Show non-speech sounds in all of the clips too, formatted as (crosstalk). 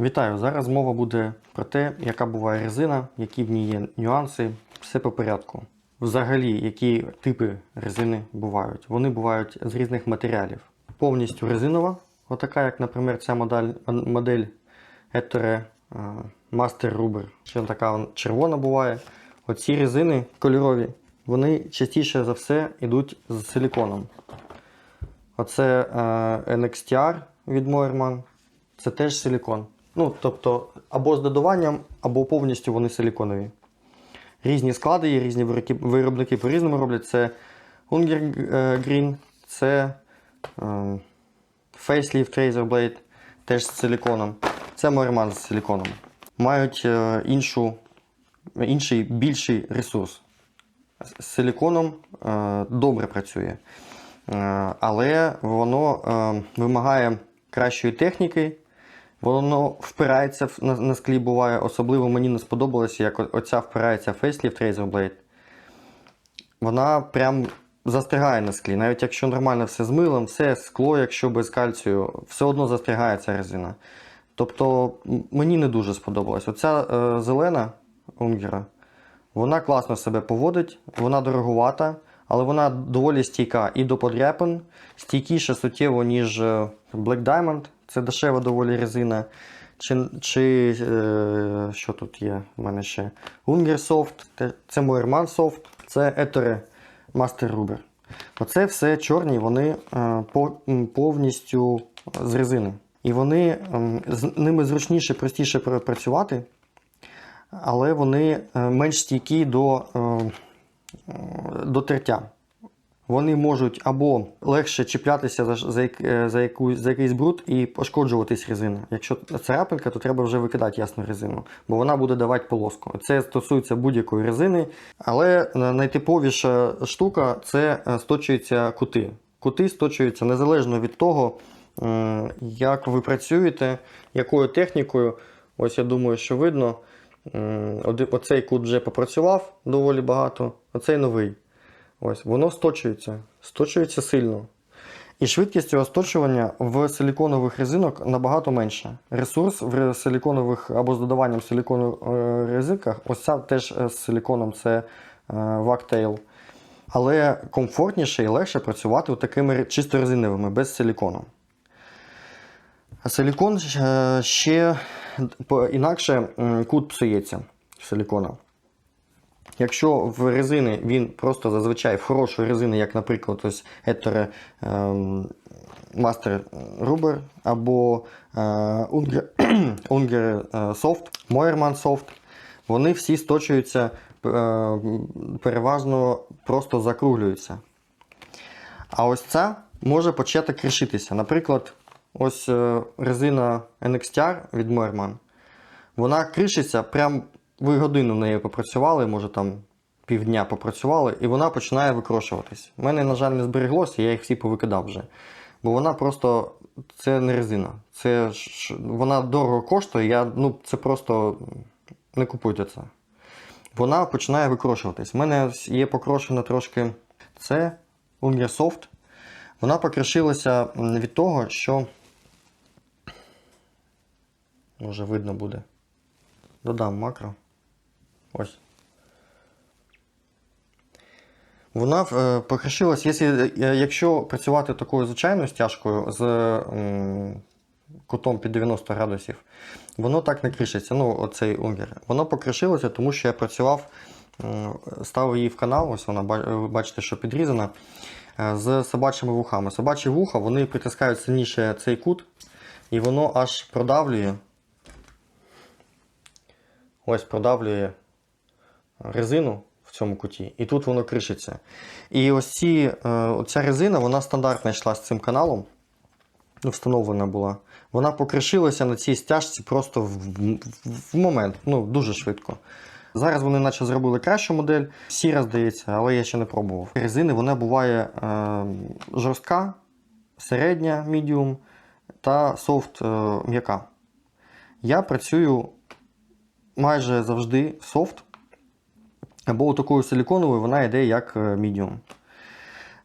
Вітаю! Зараз мова буде про те, яка буває резина, які в ній є нюанси, все по порядку. Взагалі, які типи резини бувають. Вони бувають з різних матеріалів. Повністю резинова, отака, як, наприклад, ця модель, модель Ettore е, Master Ruber. Ще така червона буває. Оці резини кольорові, вони частіше за все йдуть з силіконом. Оце е, NXTR від Moerman. Це теж силікон. Ну, тобто, або з додаванням, або повністю вони силіконові. Різні склади є, різні виробники по-різному роблять. Це Unger е, Green, це е, Facelift Razor Blade, теж з силіконом. Це Moerman з силіконом. Мають е, іншу, інший більший ресурс. З силіконом е, добре працює. Е, але воно е, вимагає кращої техніки. Воно впирається на, на склі буває. Особливо мені не сподобалося, як оця впирається Facelift Razor Blade. Вона прям застрягає на склі. Навіть якщо нормально все з милом, все скло, якщо без кальцію, все одно застрягає ця резина. Тобто мені не дуже сподобалось. Оця е, зелена Унгера, вона класно себе поводить, вона дороговата, але вона доволі стійка і до подряпин, стійкіша суттєво, ніж е, Black Diamond. Це дешева доволі резина. Чи, чи е, що тут є в мене ще? Soft, це Moerman Soft, це Ettore Master Ruber. Оце все чорні, вони е, по, повністю з резини. І вони ем, з ними зручніше, простіше працювати, але вони е, менш стійкі до, е, е, до тертя. Вони можуть або легше чіплятися за, за, е, за, яку, за якийсь бруд і пошкоджуватись резина. Якщо царапинка, то треба вже викидати ясну резину, бо вона буде давати полоску. Це стосується будь-якої резини. Але найтиповіша штука це е, сточуються кути. Кути сточуються незалежно від того, як ви працюєте, якою технікою. Ось я думаю, що видно. Оцей кут вже попрацював доволі багато, оцей новий. Ось, воно сточується, сточується сильно. І швидкість цього сточування в силіконових резинок набагато менша. Ресурс в силіконових або з додаванням силікону е, резинках, ось ця теж е, з силіконом це е, Але комфортніше і легше працювати такими чисто резиновими, без силікону. Силікон ще інакше кут псується силікона. Якщо в резини він просто зазвичай в хорошої резини, як, наприклад, ось Ettore ем, Master Ruber або е, Unger, (clears throat) Unger е, Soft, Moerman Soft, вони всі сточуються е, переважно просто закруглюються. А ось ця може почати кришитися. Наприклад, ось резина NXTR від Moerman. Вона кришиться, прям ви годину нею попрацювали, може там півдня попрацювали, і вона починає викрошуватись. У мене, на жаль, не збереглося, я їх всі повикидав вже. Бо вона просто це не резина. Це ж- вона дорого коштує, я, ну, це просто не купуйте це. Вона починає викрошуватись. У мене є покрошена трошки це Unger Вона покришилася від того, що. Може видно буде. Додам макро. Ось. Вона е, покришилась, якщо, е, якщо працювати такою звичайною стяжкою з кутом під 90 градусів, воно так не кришиться. Ну, оцей унгер. Воно покришилося, тому що я працював, ставив її в канал, ось вона, ви бачите, що підрізана, е, з собачими вухами. Собачі вуха вони притискають сильніше цей кут, і воно аж продавлює. Ось продавлює резину в цьому куті, і тут воно кришиться. І ось ці, е, оця резина, вона стандартна йшла з цим каналом, ну, встановлена була. Вона покришилася на цій стяжці просто в, в, в момент, ну, дуже швидко. Зараз вони наче зробили кращу модель, сіра, здається, але я ще не пробував. Резини вона буває е, жорстка, середня, medium та софт е, м'яка. Я працюю майже завжди софт, або такою силіконовою вона йде як е, medium.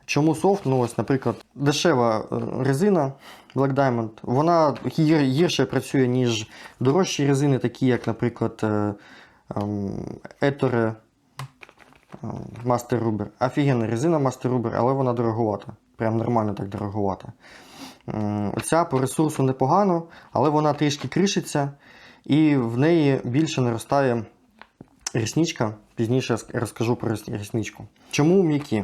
Чому софт? Ну, ось, наприклад, дешева е, резина Black Diamond, вона гір- гірше працює, ніж дорожчі резини, такі як, наприклад, е, ем, Ettore ем, Master Ruber. Офігенна резина Master Ruber, але вона дороговата. Прям нормально так дороговата. Оця по ресурсу непогано, але вона трішки кришиться, і в неї більше наростає рісничка. Пізніше розкажу про рісничку. Чому м'які?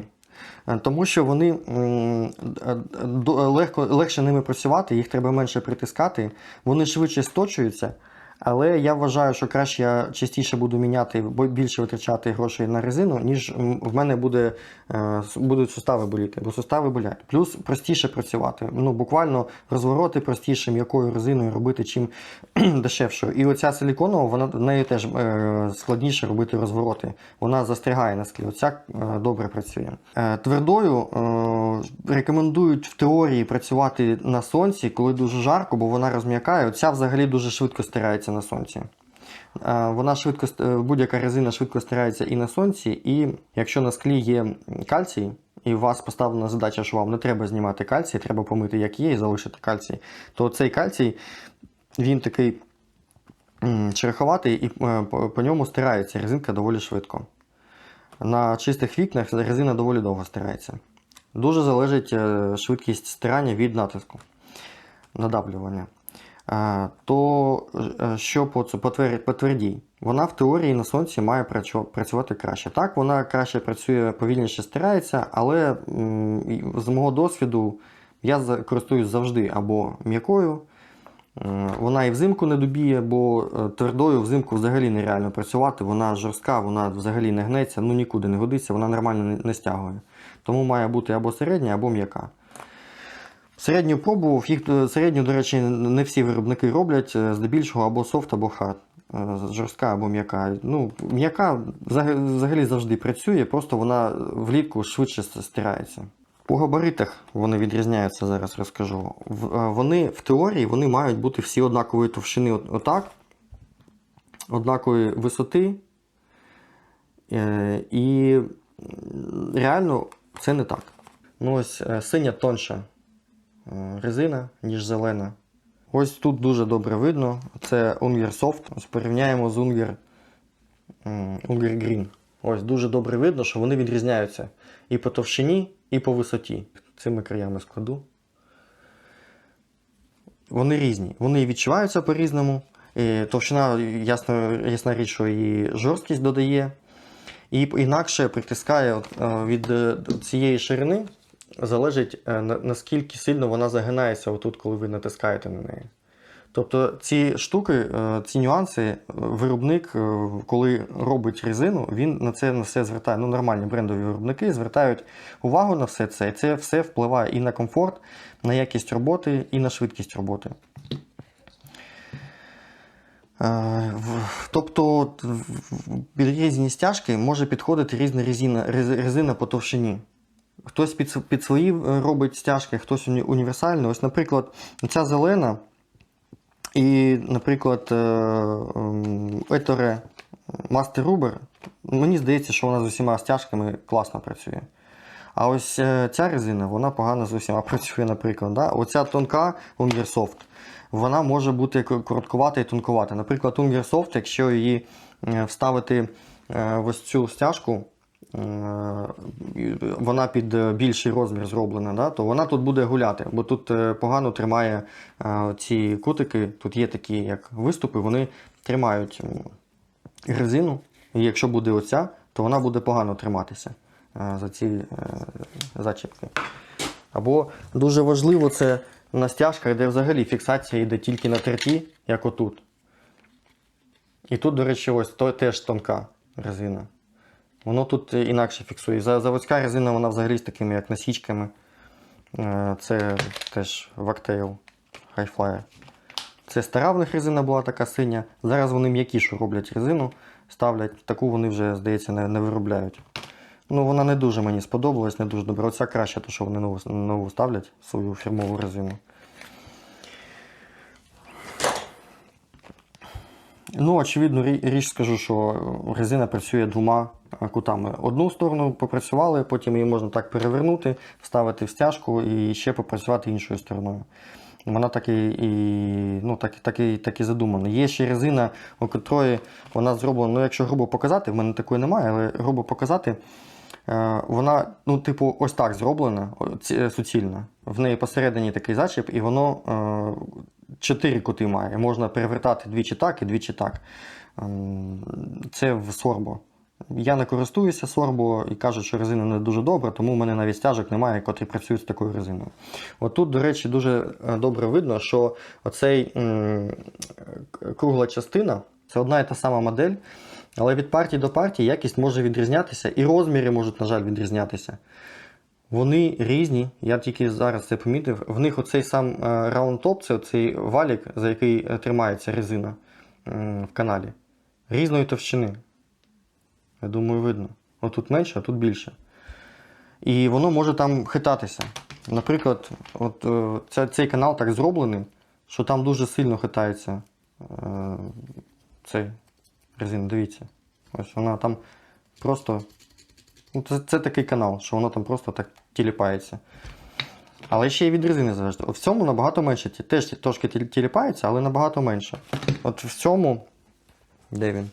Е, Тому що вони е, до- легко, легше ними працювати, їх треба менше притискати, вони швидше сточуються. Але я вважаю, що краще я частіше буду міняти, більше витрачати грошей на резину, ніж в мене буде, е, будуть сустави боліти, бо сустави болять. Плюс простіше працювати. Ну, буквально розвороти простіше м'якою резиною робити, чим (clears throat) дешевшою. І оця силіконова, вона в неї теж е, складніше робити розвороти. Вона застрягає на склі. Оця е, добре працює. Твердою рекомендують в теорії працювати на сонці, коли дуже жарко, бо вона розм'якає. Оця взагалі дуже швидко стирається на сонці. Вона швидко е, будь-яка резина швидко стирається і на сонці, і якщо на склі є кальцій, і у вас поставлена задача, що вам не треба знімати кальцій, треба помити як є і залишити кальцій, то цей кальцій він такий череховатий і е, по, по ньому стирається резинка доволі швидко. На чистих вікнах резина доволі довго стирається. Дуже залежить е, швидкість стирання від натиску, надавлювання. То е, що по, твердій? Вона в теорії на сонці має працювати краще. Так, вона краще працює, повільніше стирається, але з мого досвіду я користуюсь завжди або м'якою. Е, Вона і взимку не добіє, бо е, твердою взимку взагалі нереально працювати. Вона жорстка, вона взагалі не гнеться, ну нікуди не годиться, вона нормально не стягує. Тому має бути або середня, або м'яка. Середню пробував, їх е, середню, до речі, не всі виробники роблять, е, здебільшого або софт, або хард. Е, Жорстка або м'яка. Ну, м'яка взагалі завжди працює, просто вона влітку швидше стирається. По габаритах вони відрізняються, зараз розкажу. Вони в теорії вони мають бути всі однакової товщини, отак, однакової висоти. І реально це не так. Ну ось синя тонша резина, ніж зелена. Ось тут дуже добре видно. Це Unger Soft. Ось порівняємо з Unger, Unger Green. Ось дуже добре видно, що вони відрізняються і по товщині, і по висоті. Цими краями складу. Вони різні. Вони відчуваються по-різному. І товщина, ясно, ясна річ, що і жорсткість додає. І інакше притискає е, від е, цієї ширини, залежить е, наскільки сильно вона загинається отут, коли ви натискаєте на неї. Тобто ці штуки, е, ці нюанси, е, виробник, коли робить резину, він на це на все звертає. Ну, нормальні брендові виробники звертають увагу на все це, і це все впливає і на комфорт, на якість роботи, і на швидкість роботи. Тобто під різні стяжки може підходити різна резина, резина по товщині. Хтось під, під свої е, робить стяжки, хтось уні- універсальний. Ось, наприклад, ця зелена і, наприклад, е, ем, Master Ruber, мені здається, що вона з усіма стяжками класно працює. А ось е, ця резина, вона погано з усіма (laughs) працює, наприклад. Да? Оця тонка Ungersoft, вона може бути короткувата і тонкувата. Наприклад, Ungersoft, якщо її е, вставити е, в ось цю стяжку, е, вона під е, більший розмір зроблена, да? то вона тут буде гуляти, бо тут е, погано тримає е, ці кутики, тут є такі як виступи, вони тримають резину. І якщо буде оця, то вона буде погано триматися е, за ці е, зачіпки. Або дуже важливо це на стяжках, де взагалі фіксація йде тільки на терті, як отут. І тут, до речі, ось то теж тонка резина. Воно тут інакше фіксує. Заводська резина, вона взагалі з такими як насічками. Е, Це теж Вактейл Highflyer. Це стара в них резина була така синя. Зараз вони м'якішу роблять резину, ставлять, таку вони вже, здається, не, не виробляють. Ну, вона не дуже мені сподобалась, не дуже добре. Оця краще, то що вони нову, нову ставлять свою фірмову резину. Ну, очевидно, річ скажу, що резина працює двома е, кутами. Одну сторону попрацювали, потім її можна так перевернути, вставити в стяжку і ще попрацювати іншою стороною. Вона так і, і, ну, так, так, і, так і задумана. Є ще резина, у котрої вона зроблена, ну якщо грубо показати, в мене такої немає, але грубо показати, е, вона, ну, типу, ось так зроблена, е, суцільна. В неї посередині такий зачіп, і воно чотири кути має. Можна перевертати двічі так і двічі так. Ем, Це в сорбо. Я не користуюся сорбо і кажуть, що резина не дуже добра, тому в мене навіть стяжок немає, котрі працюють з такою резиною. От тут, до речі, дуже е, добре видно, що оцей кругла частина це одна і та сама модель, але від партії до партії якість може відрізнятися, і розміри можуть, на жаль, відрізнятися. Вони різні, я тільки зараз це помітив. В них оцей сам раундтоп, це оцей валік, за який е, тримається резина в каналі, різної товщини. Я думаю, видно. Отут менше, а тут більше. І воно може там хитатися. Наприклад, от, е, ця, цей канал так зроблений, що там дуже сильно хитається е, цей резина. Дивіться. Ось вона там просто. Ну, це, це такий канал, що воно там просто так тіліпається. Але ще й від резини. От в цьому набагато менше. Теж трошки тіліпається, але набагато менше. От в цьому. Де він?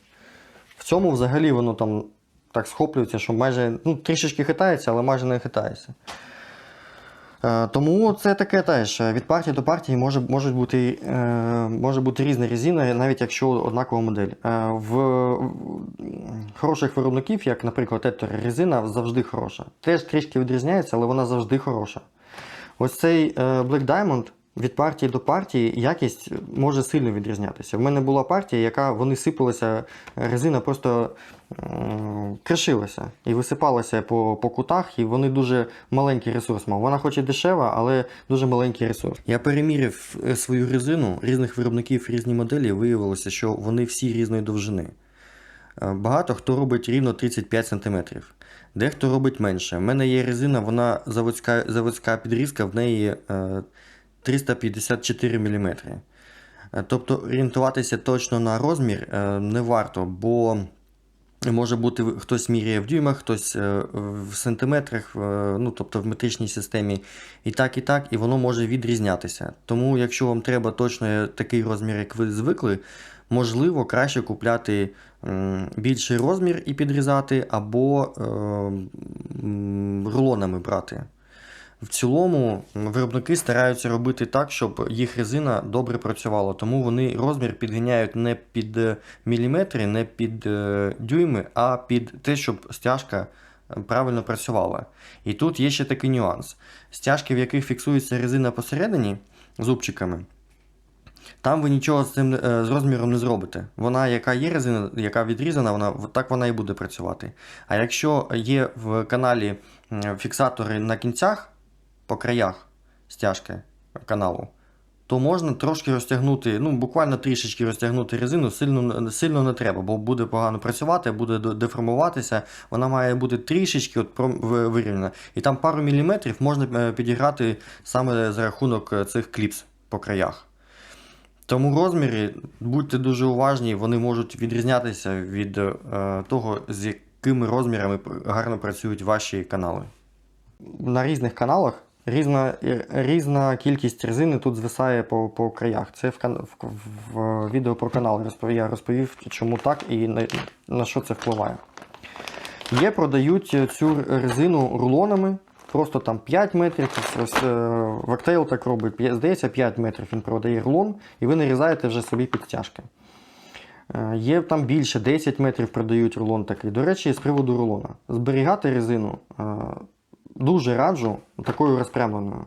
В цьому взагалі воно там так схоплюється, що майже ну, трішечки хитається, але майже не хитається. Е, тому це таке теж. Від партії до партії може, можуть бути, е, може бути різна резина, навіть якщо однакова модель. Е, в, хороших виробників, як, наприклад, Ettore, резина завжди хороша. Теж трішки відрізняється, але вона завжди хороша. Ось цей Black Diamond від партії до партії якість може сильно відрізнятися. В мене була партія, яка вони сипалися, резина просто м, кришилася і висипалася по, по кутах, і вони дуже маленький ресурс мав. Вона хоч і дешева, але дуже маленький ресурс. Я переміряв е, свою резину різних виробників, різні моделі, виявилося, що вони всі різної довжини. Е, Багато хто робить рівно 35 см. Дехто робить менше. У мене є резина, вона заводська, заводська підрізка, в неї е, 354 мм. Тобто орієнтуватися точно на розмір е, не варто, бо може бути хтось міряє в дюймах, хтось е, в сантиметрах, е, ну тобто в метричній системі, і так, і так, і воно може відрізнятися. Тому, якщо вам треба точно такий розмір, як ви звикли, можливо, краще купляти більший розмір і підрізати, або е, рулонами брати. В цілому виробники стараються робити так, щоб їх резина добре працювала, тому вони розмір підганяють не під е, міліметри, не під е, дюйми, а під те, щоб стяжка е, правильно працювала. І тут є ще такий нюанс: стяжки, в яких фіксується резина посередині зубчиками. Там ви нічого з цим з розміром не зробите. Вона, яка є резина, яка відрізана, вона так вона і буде працювати. А якщо є в каналі фіксатори на кінцях, по краях стяжки каналу, то можна трошки розтягнути, ну буквально трішечки розтягнути резину, сильно, сильно не треба, бо буде погано працювати, буде деформуватися. Вона має бути трішечки от вирівняна. І там пару міліметрів можна е, підіграти саме за рахунок е, цих кліпс по краях. Тому розміри, будьте дуже уважні, вони можуть відрізнятися від е, того, з якими розмірами гарно працюють ваші канали. На різних каналах різна, різна кількість резини тут звисає по, по краях. Це в, в, в відео про канал я розповів, чому так і на, на що це впливає. Є, продають цю резину рулонами. Просто там 5 метрів. Е, Вактейл так робить. Здається, 5 метрів він продає рулон, і ви нарізаєте вже собі підтяжки. Е, Є там більше, 10 метрів продають рулон такий. До речі, з приводу рулона. Зберігати резину е, дуже раджу такою розпрямленою.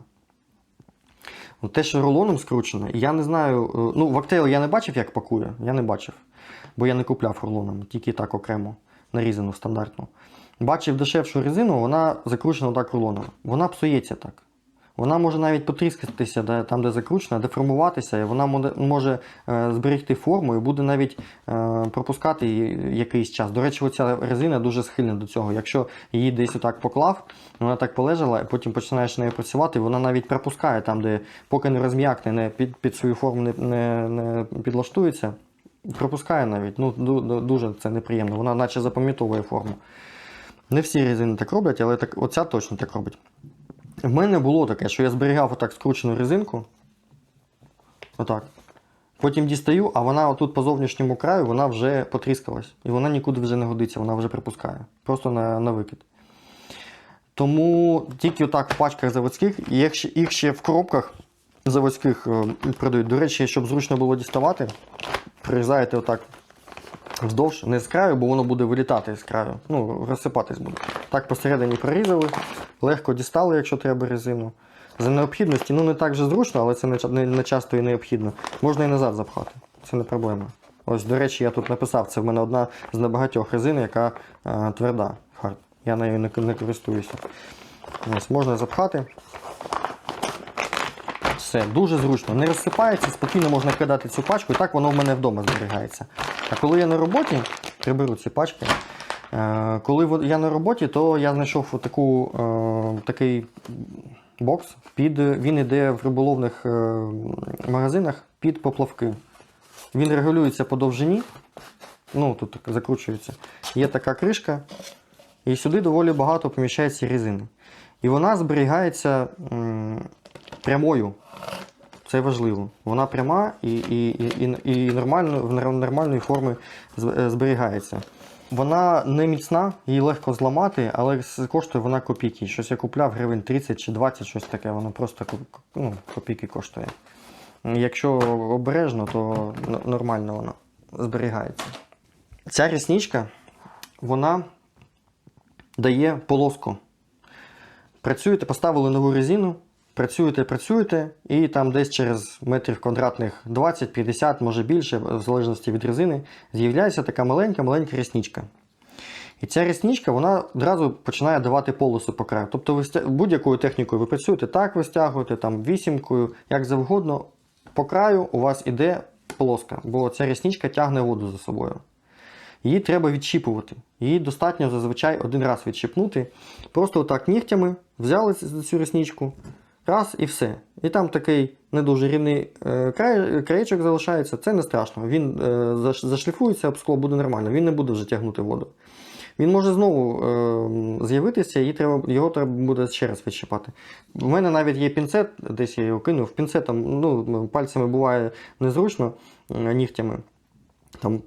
Те, що рулоном скручено, я не знаю. е, Ну, Вактейл я не бачив, як пакує. Я не бачив. Бо я не купляв рулоном, тільки так окремо, нарізану стандартну. Бачив дешевшу резину, вона закручена так рулоном. Вона псується так. Вона може навіть потріскатися де, там, де закручена, деформуватися, і вона може е, зберегти форму і буде навіть е, пропускати її якийсь час. До речі, оця резина дуже схильна до цього. Якщо її десь отак поклав, вона так полежала, і потім починаєш нею працювати, вона навіть пропускає там, де поки не розм'якне, не під, під свою форму не, не, не підлаштується. Пропускає навіть. Ну, ду- ду- дуже це неприємно. Вона наче запам'ятовує форму. Не всі резини так роблять, але так, оця точно так робить. В мене було таке, що я зберігав отак скручену резинку. Отак. Потім дістаю, а вона отут по зовнішньому краю вона вже потріскалась. І вона нікуди вже не годиться, вона вже припускає. Просто на, на викид. Тому тільки отак в пачках заводських, і їх ще, в коробках заводських е, продають. До речі, щоб зручно було діставати, прирізаєте отак вздовж, не з краю, бо воно буде вилітати з краю. Ну, розсипатись буде. Так посередині прорізали, легко дістали, якщо треба резину. За необхідності, ну не так же зручно, але це не, не, не часто і необхідно. Можна і назад запхати. Це не проблема. Ось, до речі, я тут написав, це в мене одна з небагатьох резин, яка е, тверда. Хард. Я нею не, не користуюся. Ось, можна запхати. Все, дуже зручно. Не розсипається, спокійно можна кидати цю пачку, і так воно в мене вдома зберігається. А коли я на роботі, приберу ці пачки. Е, коли я на роботі, то я знайшов таку, е, такий бокс. Під, він йде в риболовних е, магазинах під поплавки. Він регулюється по довжині. Ну, тут закручується. Є така кришка, і сюди доволі багато поміщається резини. І вона зберігається прямою. Це важливо. Вона пряма і, і, і, і, нормально, в нормальної форми е, зберігається. Вона не міцна, її легко зламати, але коштує вона копійки. Щось я купляв гривень 30 чи 20, щось таке, воно просто ну, копійки коштує. Якщо обережно, то нормально воно зберігається. Ця рісничка, вона дає полоску. Працюєте, поставили нову резину, працюєте, працюєте, і там десь через метрів квадратних 20-50, може більше, в залежності від резини, з'являється така маленька-маленька рісничка. І ця рісничка вона одразу починає давати полосу по краю. Тобто ви будь-якою технікою ви працюєте, так ви стягуєте, там вісімкою, як завгодно. По краю у вас іде полоска, бо ця рісничка тягне воду за собою. Її треба відщіпувати. Її достатньо зазвичай один раз відщипнути. Просто отак нігтями взяли цю ресничку, раз і все. І там такий не дуже рівний е, край, краєчок залишається, це не страшно. Він е, заш- зашліфується об скло, буде нормально, він не буде вже тягнути воду. Він може знову е, з'явитися, і треба, його треба буде ще раз відщипати. У мене навіть є пінцет, десь я його кинув. Пінцетом ну, пальцями буває незручно е, нігтями. Там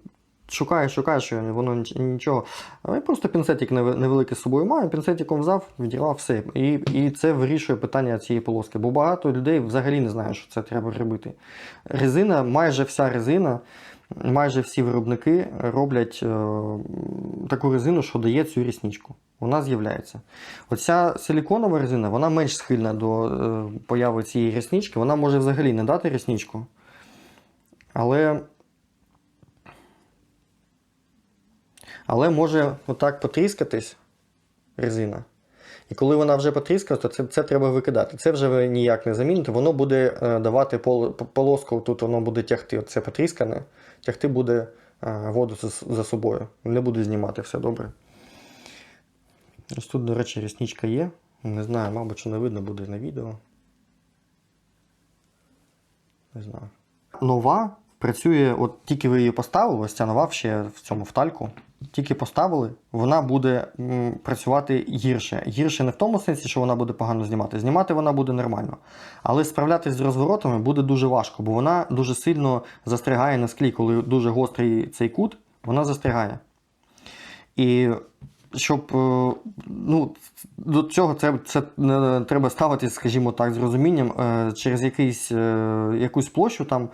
шукаю, шукаю, що воно нічого. Я просто пінцетик невеликий з собою маю, пінцетиком взяв, відірвав все. І, і це вирішує питання цієї полоски. Бо багато людей взагалі не знають, що це треба робити. Резина, майже вся резина, майже всі виробники роблять е, таку резину, що дає цю рісничку. Вона з'являється. Оця силіконова резина, вона менш схильна до е, появи цієї ріснички. Вона може взагалі не дати рісничку. Але Але може отак потріскатись резина. І коли вона вже потріскалась, то це, це треба викидати. Це вже ви ніяк не заміните. Воно буде е, давати пол, полоску, тут воно буде тягти. Це потріскане, тягти буде е, воду за, собою. Не буде знімати все добре. Ось тут, до речі, рісничка є. Не знаю, мабуть, що не видно буде на відео. Не знаю. Нова працює, от тільки ви її поставили, ось ця нова ще в цьому в тальку. Тільки поставили, вона буде м, працювати гірше. Гірше не в тому сенсі, що вона буде погано знімати. Знімати вона буде нормально. Але справлятись з розворотами буде дуже важко, бо вона дуже сильно застрягає на склі, коли дуже гострий цей кут, вона застрягає. І щоб е, ну, до цього це, це е, треба ставитись, скажімо так, з розумінням, е, через якийсь, якусь площу там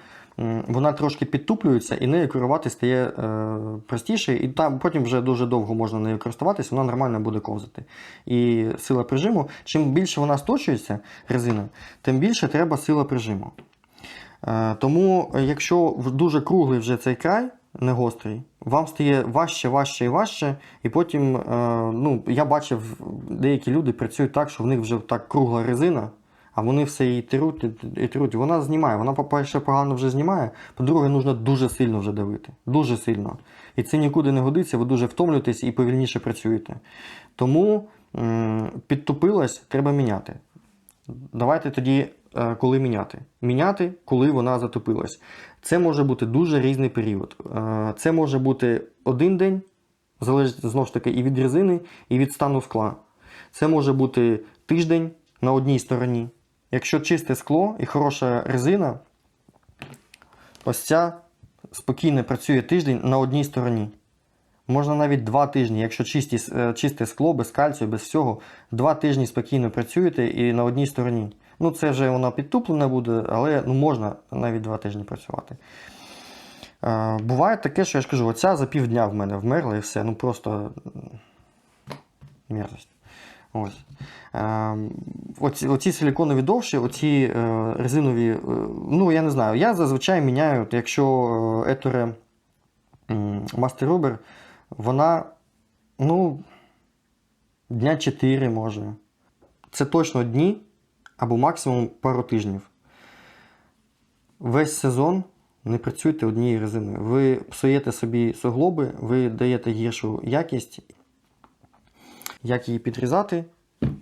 вона трошки підтуплюється і нею керувати стає е, простіше, і там потім вже дуже довго можна нею користуватися, вона нормально буде ковзати. І сила прижиму, чим більше вона сточується, резина, тим більше треба сила прижиму. Е, Тому, якщо дуже круглий вже цей край, не гострий, вам стає важче, важче і важче. І потім, е, ну, я бачив, деякі люди працюють так, що в них вже так кругла резина, а вони все її труть і- труть. Вона знімає. Вона, по-перше, погано вже знімає, по-друге, нужно дуже сильно вже давити. Дуже сильно. І це нікуди не годиться, ви дуже втомлюєтесь і повільніше працюєте. Тому підтупилась, треба міняти. Давайте тоді, е, коли міняти. Міняти, коли вона затопилась. Це може бути дуже різний період. Е, Це може бути один день, залежить знову ж таки і від резини, і від стану скла. Це може бути тиждень на одній стороні. Якщо чисте скло і хороша резина, ось ця спокійно працює тиждень на одній стороні. Можна навіть два тижні, якщо чисті, е, чисте скло, без кальцію, без всього, два тижні спокійно працюєте і на одній стороні. Ну, це вже воно підтуплене буде, але ну, можна навіть два тижні працювати. Е, буває таке, що я ж кажу, оця за півдня в мене вмерла і все. Ну просто мерзость. Ось. Е, оці, оці силіконові довші, оці е, резинові, е, ну я не знаю, я зазвичай міняю, якщо етере Master Rubber, вона, ну, дня 4 може. Це точно дні або максимум пару тижнів. Весь сезон не працюйте однією резиною. Ви псуєте собі суглоби, ви даєте гіршу якість. Як її підрізати?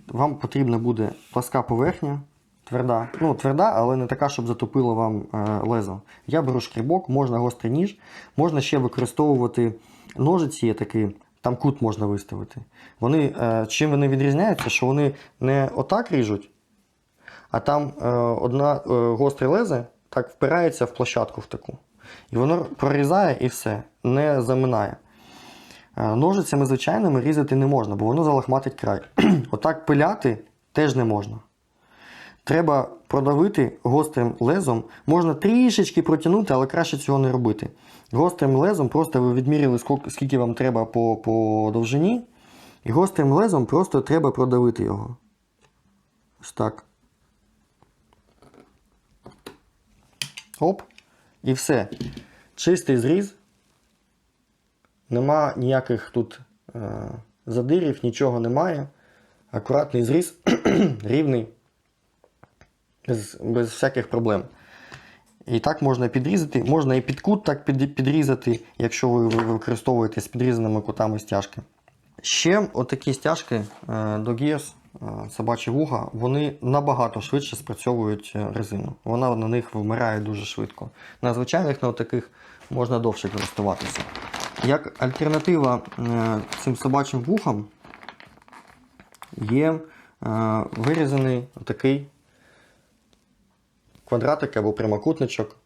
Вам потрібна буде пласка поверхня, тверда. Ну, тверда, але не така, щоб затопило вам е, лезо. Я беру шкрібок, можна гострий ніж, можна ще використовувати ножиці, є такі, там кут можна виставити. Вони, е, чим вони відрізняються, що вони не отак ріжуть, а там е, одна гостре лезе так впирається в площадку в таку. І воно прорізає і все, не заминає. Е, Ножицями звичайними різати не можна, бо воно залахматить край. (clears throat) Отак пиляти теж не можна. Треба продавити гострим лезом. Можна трішечки протягнути, але краще цього не робити. Гострим лезом просто ви відміряли, скільки- вам треба по, по довжині. І гострим лезом просто треба продавити його. Ось так. Оп. І все. Чистий зріз. Нема ніяких тут е, задирів, нічого немає. Акуратний зріз, (clears throat) рівний, без, без всяких проблем. І так можна підрізати, можна і під кут так під, підрізати, якщо ви ви використовуєте з підрізаними кутами стяжки. Ще отакі стяжки е, до Gears, е, собачі вуха, вони набагато швидше спрацьовують е, резину. Вона на них вмирає дуже швидко. На звичайних на таких можна довше користуватися. Як альтернатива е, цим собачим вухам є е, вирізаний такий квадратик або прямокутничок.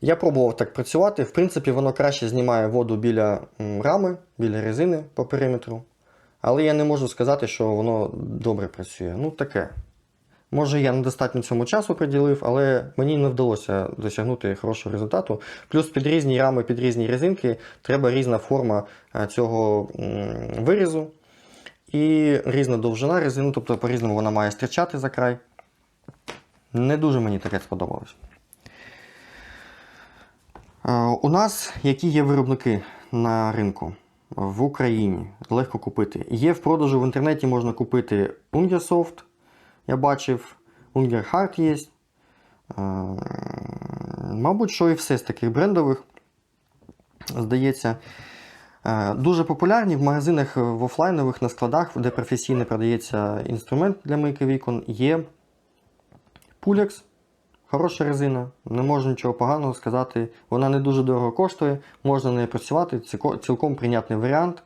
Я пробував так працювати. В принципі, воно краще знімає воду біля рами, біля резини по периметру. Але я не можу сказати, що воно добре працює. Ну, таке. Може, я недостатньо цьому часу приділив, але мені не вдалося досягнути хорошого результату. Плюс під різні рами, під різні резинки треба різна форма е, цього вирізу і різна довжина резини, тобто по-різному вона має стирчати за край. Не дуже мені таке сподобалось. Е, У нас які є виробники на ринку в Україні? Легко купити. Є в продажу в інтернеті можна купити Ungersoft, я бачив, Ungerhard є. Мабуть, що і все з таких брендових, здається. Дуже популярні в магазинах е, в офлайнових на складах, де професійно продається інструмент для мийки вікон, є Pulex. Хороша резина, не можу нічого поганого сказати. Вона не дуже дорого коштує, можна нею працювати, цілком прийнятний варіант.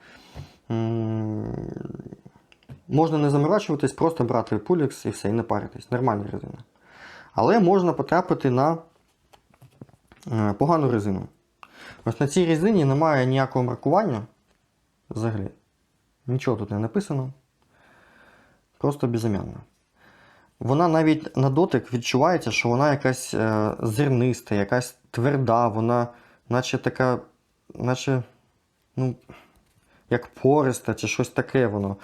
Можна не заморачуватись, просто брати Pulex і все, і не паритись. Нормальна резина. Але можна потрапити на е, погану резину. Ось на цій резині немає ніякого маркування взагалі. Нічого тут не написано. Просто безім'янна. Вона навіть на дотик відчувається, що вона якась е, зерниста, якась тверда, вона наче така, наче, ну, як пориста чи щось таке воно.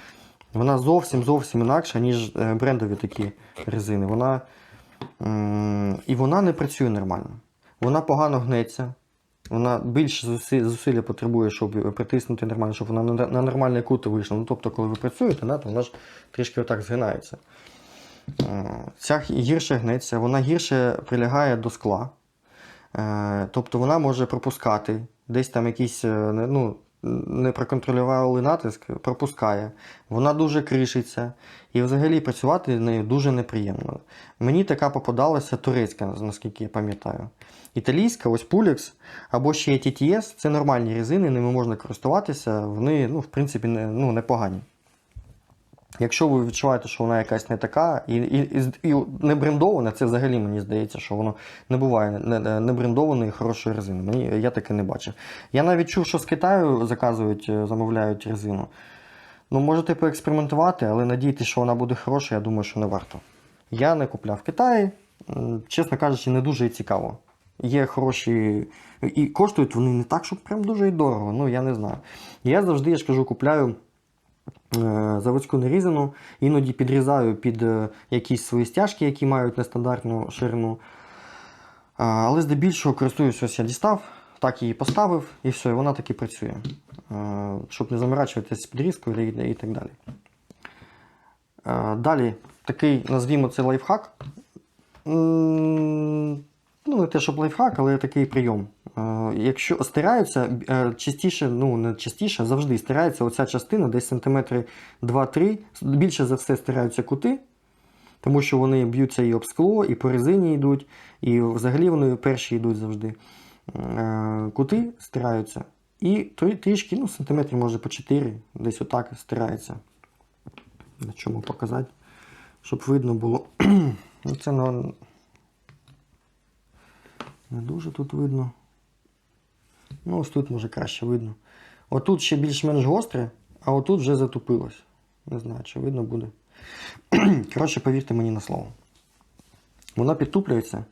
Вона зовсім зовсім інакша, ніж е, брендові такі резини. Вона, і вона не працює нормально. Вона погано гнеться. Вона більше зусилля потребує, щоб притиснути нормально, щоб вона на, нормальний кут вийшла. Ну, тобто, коли ви працюєте, то вона ж трішки отак згинається. Е, Ця гірше гнеться, вона гірше прилягає до скла. Е, Тобто вона може пропускати десь там якісь, ну, не проконтролювали натиск, пропускає. Вона дуже кришиться. І взагалі працювати нею дуже неприємно. Мені така попадалася турецька, наскільки я пам'ятаю. Італійська, ось Pulex, або ще TTS, це нормальні резини, ними можна користуватися, вони, ну, в принципі, не, ну, непогані. Якщо ви відчуваєте, що вона якась не така, і, і, і, не брендована, це взагалі мені здається, що воно не буває не, не, брендованої хорошої резини. Мені, я таке не бачив. Я навіть чув, що з Китаю заказують, е, замовляють резину. Ну, можете поекспериментувати, але надіятися, що вона буде хороша, я думаю, що не варто. Я не купляв в Китаї, чесно кажучи, не дуже цікаво. Є хороші. І коштують вони не так, щоб прям дуже і дорого. Ну, я не знаю. Я завжди, я ж кажу, купляю заводську нарізану, іноді підрізаю під е, якісь свої стяжки, які мають нестандартну ширину. Але здебільшого користуюсь, ось я дістав, так її поставив, і все, і вона таки працює. Е, Щоб не заморачуватися з підрізкою і, так далі. Е, Далі такий, назвімо це лайфхак. Ну, не те, щоб лайфхак, але такий прийом. Е, Якщо стираються, е, частіше, ну не частіше, завжди стирається оця частина, десь сантиметри 2-3. Більше за все стираються кути, тому що вони б'ються і об скло, і по резині йдуть, і взагалі вони перші йдуть завжди. Е, Кути стираються. І трішки, ну, сантиметрів, може по 4, десь отак стирається. На чому показати, щоб видно було. (clears throat) Ну, це на... не дуже тут видно. Ну, ось тут може краще видно. Отут ще більш-менш гостре, а отут вже затупилось. Не знаю, чи видно буде. (clears throat) Коротше, повірте мені на слово. Вона підтуплюється,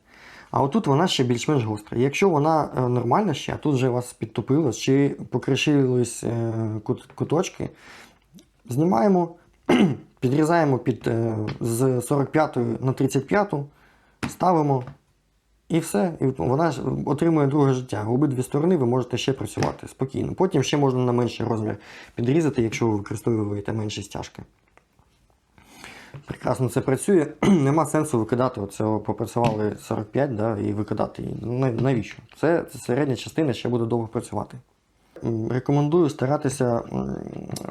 а отут вона ще більш-менш гостра. Якщо вона е, нормальна ще, а тут вже вас підтупилось, чи покришились е, кут- куточки, знімаємо, (clears throat) підрізаємо під, е, з 45 на 35, ставимо і все. І вона ж отримує друге життя. Обидві сторони ви можете ще працювати спокійно. Потім ще можна на менший розмір підрізати, якщо ви використовуєте менші стяжки. Прекрасно це працює. (clears throat) Нема сенсу викидати. Оце попрацювали 45 да, і викидати її. Навіщо? Це, це середня частина ще буде довго працювати. Рекомендую старатися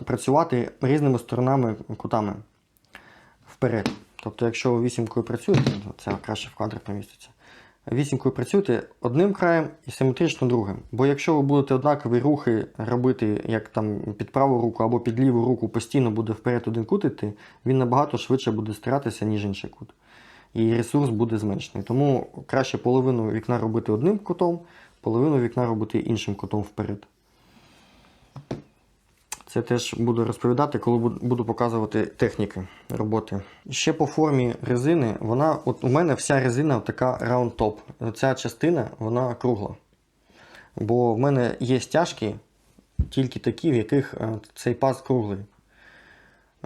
працювати різними сторонами кутами вперед. Тобто, якщо ви вісімкою працюєте, то це краще в кадр поміститься. Вісімкою працюєте одним краєм і симетрично другим. Бо якщо ви будете однакові рухи робити, як там під праву руку або під ліву руку постійно буде вперед один кут іти, він набагато швидше буде стиратися, ніж інший кут. І ресурс буде зменшений. Тому краще половину вікна робити одним кутом, половину вікна робити іншим кутом вперед. Це теж буду розповідати, коли буду- показувати техніки роботи. Ще по формі резини, вона, от у мене вся резина така round top. Ця частина вона кругла. Бо в мене є стяжки, тільки такі, в яких е, цей паз круглий.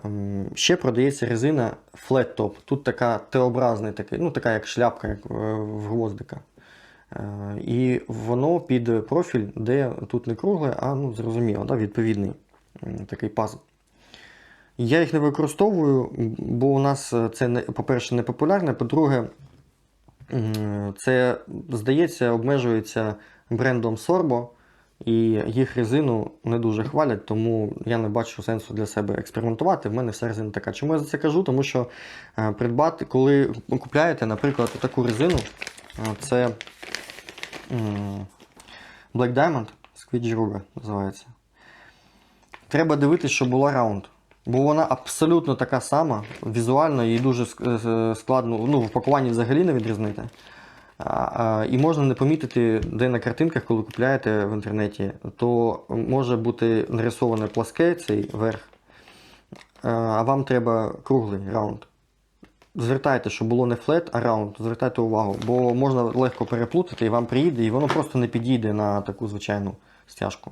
Ем, Ще продається резина flat top. Тут така Т-образний, такий, ну така як шляпка, як е, в гвоздика. Е, І воно під профіль, де тут не кругле, а ну, зрозуміло, да, відповідний такий пазл. Я їх не використовую, бо у нас е, це, по-перше, не популярне, по-друге, це, здається, обмежується брендом Sorbo, і їх резину не дуже хвалять, тому я не бачу сенсу для себе експериментувати. В мене вся резина така. Чому я за це кажу? Тому що е, придбати, коли купляєте, наприклад, таку резину, е, це Black Diamond, Squidgy Ruger називається. Треба дивитися, щоб була раунд. Бо вона абсолютно така сама, візуально її дуже е, складно, ну, в пакуванні взагалі не відрізнити. І можна не помітити, де на картинках, коли купляєте в інтернеті, то може бути нарисоване пласке цей верх, а, а вам треба круглий раунд. Звертайте, щоб було не флет, а раунд. Звертайте увагу, бо можна легко переплутати, і вам приїде, і воно просто не підійде на таку звичайну стяжку.